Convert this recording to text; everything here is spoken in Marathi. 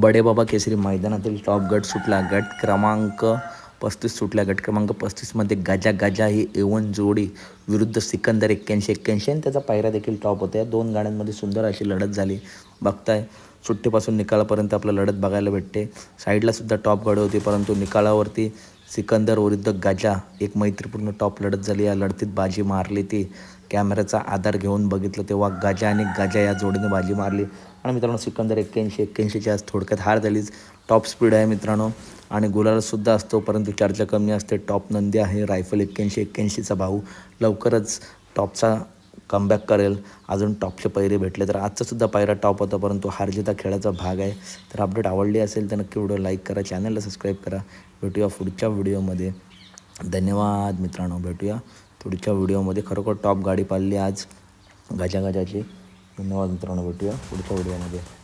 बडेबाबा केसरी मैदानातील टॉप गट सुटला. गट क्रमांक पस्तीस सुटला. गट क्रमांक पस्तीसमध्ये गाजा गाजा ही एवन जोडी विरुद्ध सिकंदर एक्क्याऐंशी एक्क्याऐंशी आणि त्याचा पायरा देखील टॉप होता. या दोन गाड्यांमध्ये सुंदर अशी लढत झाली. बघताय सुट्टीपासून निकालापर्यंत आपलं लढत बघायला भेटते. साईडला सुद्धा टॉप गाडी होती परंतु निकालावरती सिकंदर विरुद्ध गाजा एक मैत्रीपूर्ण टॉप लढत झाली. या लढतीत बाजी मारली ती. कॅमेऱ्याचा आधार घेऊन बघितलं तेव्हा गाजा आणि गाजा या जोडीने बाजी मारली. आणि मित्रांनो सिकंदर एक्क्याऐंशी एक्क्याऐंशीच्या आज थोडक्यात हार झालीच. टॉप स्पीड आहे मित्रांनो. आणि गुलालसुद्धा असतो परंतु चर्चा कमी असते. टॉप नंदी आहे रायफल एक्क्याऐंशी एक्क्याऐंशीचा भाऊ. लवकरच टॉपचा कमबॅक करेल. अजून टॉपचे पैरे भेटले तर आजचासुद्धा पायरा टॉप होता परंतु हारजिता खेळाचा भाग आहे. तर अपडेट आवडली असेल तर नक्की व्हिडिओ लाईक करा चॅनलला सबस्क्राईब करा. भेटूया पुढच्या व्हिडिओमध्ये धन्यवाद मित्रांनो भेटूया. पुढच्या व्हिडिओमध्ये खरोखर टॉप गाडी पाळली आज. गजागजाची. धन्यवाद मित्रांनो भेटूया पुढच्या व्हिडिओमध्ये.